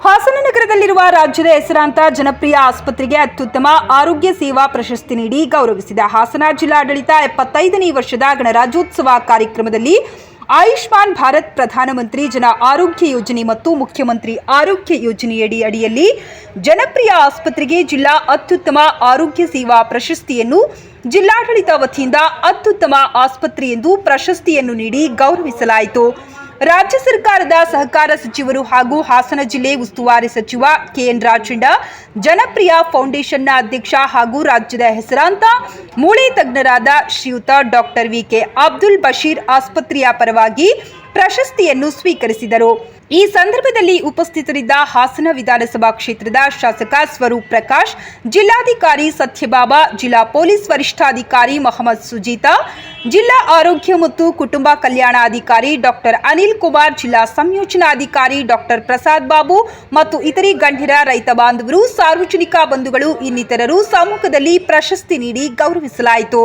ಹಾಸನ ನಗರದಲ್ಲಿರುವ ರಾಜ್ಯದ ಹೆಸರಾಂತ ಜನಪ್ರಿಯ ಆಸ್ಪತ್ರೆಗೆ ಅತ್ಯುತ್ತಮ ಆರೋಗ್ಯ ಸೇವಾ ಪ್ರಶಸ್ತಿ ನೀಡಿ ಗೌರವಿಸಿದ ಹಾಸನ ಜಿಲ್ಲಾಡಳಿತ ಎಪ್ಪತ್ತೈದನೇ ವರ್ಷದ ಗಣರಾಜ್ಯೋತ್ಸವ ಕಾರ್ಯಕ್ರಮದಲ್ಲಿ ಆಯುಷ್ಮಾನ್ ಭಾರತ್ ಪ್ರಧಾನಮಂತ್ರಿ ಜನ ಆರೋಗ್ಯ ಯೋಜನೆ ಮತ್ತು ಮುಖ್ಯಮಂತ್ರಿ ಆರೋಗ್ಯ ಯೋಜನೆಯಡಿ ಅಡಿಯಲ್ಲಿ ಜನಪ್ರಿಯ ಆಸ್ಪತ್ರೆಗೆ ಜಿಲ್ಲಾ ಅತ್ಯುತ್ತಮ ಆರೋಗ್ಯ ಸೇವಾ ಪ್ರಶಸ್ತಿಯನ್ನು ಜಿಲ್ಲಾಡಳಿತ ವತಿಯಿಂದ ಅತ್ಯುತ್ತಮ ಆಸ್ಪತ್ರೆ ಎಂದು ಪ್ರಶಸ್ತಿಯನ್ನು ನೀಡಿ ಗೌರವಿಸಲಾಯಿತು. ರಾಜ್ಯ ಸರ್ಕಾರದ ಸಹಕಾರ ಸಚಿವರು ಹಾಗೂ ಹಾಸನ ಜಿಲ್ಲೆ ಉಸ್ತುವಾರಿ ಸಚಿವ ಕೆಎನ್ ರಾಜಣ್ಣ ಜನಪ್ರಿಯ ಫೌಂಡೇಶನ್ನ ಅಧ್ಯಕ್ಷ ಹಾಗೂ ರಾಜ್ಯದ ಹೆಸರಾಂತ ಮೂಳೆ ತಜ್ಞರಾದ ಶ್ರೀಯುತ ಡಾಕ್ಟರ್ ವಿಕೆ ಅಬ್ದುಲ್ ಬಶೀರ್ ಆಸ್ಪತ್ರೆಯ ಪರವಾಗಿ ಪ್ರಶಸ್ತಿಯನ್ನು ಸ್ವೀಕರಿಸಿದರು. ಈ ಸಂದರ್ಭದಲ್ಲಿ ಉಪಸ್ಥಿತರಿದ್ದ ಹಾಸನ ವಿಧಾನಸಭಾ ಕ್ಷೇತ್ರದ ಶಾಸಕ ಸ್ವರೂಪ್ ಪ್ರಕಾಶ್, ಜಿಲ್ಲಾಧಿಕಾರಿ ಸತ್ಯಬಾಬಾ, ಜಿಲ್ಲಾ ಪೊಲೀಸ್ ವರಿಷ್ಠಾಧಿಕಾರಿ ಮೊಹಮ್ಮದ್ ಸುಜೀತಾ, ಜಿಲ್ಲಾ ಆರೋಗ್ಯ ಮತ್ತು ಕುಟುಂಬ ಕಲ್ಯಾಣಾಧಿಕಾರಿ ಡಾಕ್ಟರ್ ಅನಿಲ್ ಕುಮಾರ್, ಜಿಲ್ಲಾ ಸಂಯೋಜನಾಧಿಕಾರಿ ಡಾಕ್ಟರ್ ಪ್ರಸಾದ್ ಬಾಬು ಮತ್ತು ಇತರೆ ಗಣ್ಯರ ರೈತ ಬಾಂಧವರು, ಸಾರ್ವಜನಿಕ ಬಂಧುಗಳು ಇನ್ನಿತರರು ಸಮ್ಮುಖದಲ್ಲಿ ಪ್ರಶಸ್ತಿ ನೀಡಿ ಗೌರವಿಸಲಾಯಿತು.